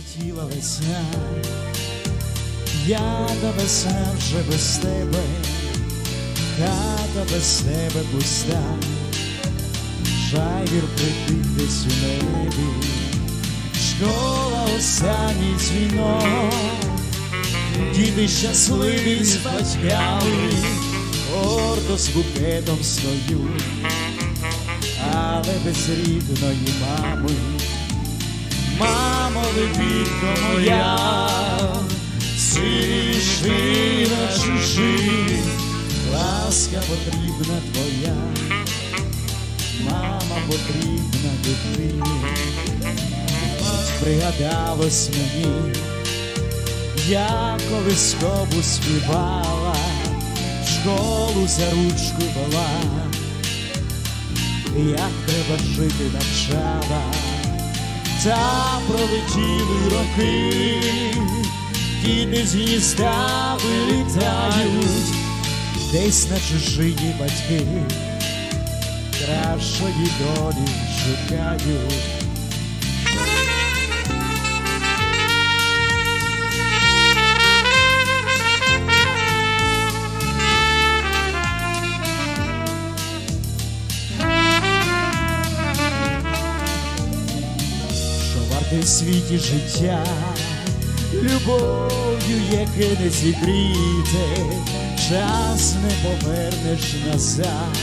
Прилетіла весна, я до весна вже без тебе, хата без тебе пуста, жайвір притих десь у небі, школа останній дзвінок, діти щасливі з батьками, гордо з букетом стоють, але без рідної мами. Лебідко моя, сиши на чужих, ласка потрібна твоя, мама потрібна дитині, пригадалось мені, я колись кобу співала, в школу за ручку вела, як треба жити навчала та пролетіли роки, діти з гнізда вилітають, десь на чужині батьки, кращої долі шукають. В світі життя, любов'ю, яке не зігріте, час не повернеш назад,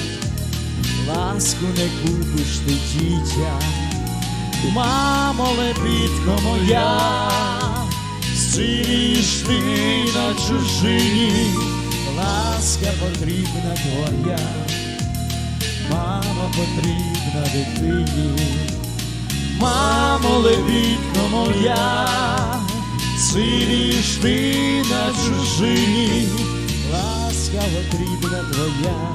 ласку не купиш ти дітя, мамо, лепітко моя, сидиш ти на чужині, ласка потрібна твоя, мама потрібна дитині. Мамо, лебідко моя, сидиш ти на чужині, ласка потрібна твоя,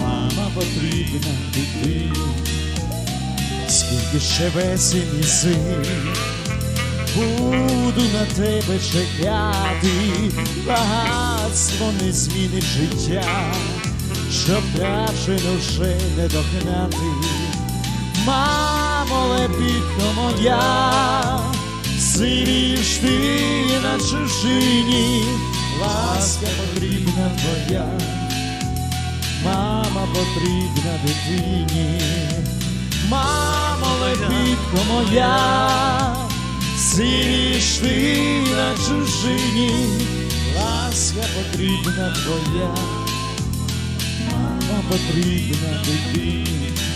мама потрібна дитині, скільки ще весень і зим, буду на тебе чекати, багатство не змінить життя, що втрачено вже не догнати. Мамо, лепітко моя, сидиш ти на чужині, ласка потрібна твоя, мама потрібна дитині, мамо, лепітко моя, сидиш ти на чужині, ласка потрібна твоя, мама потрібна дитині.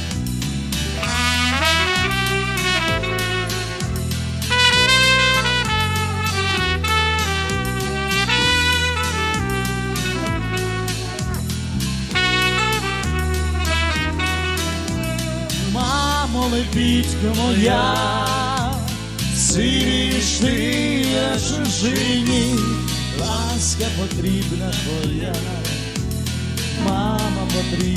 Лебідько моя, сиріш ти на чужині, ласка потрібна твоя, мама потрібна.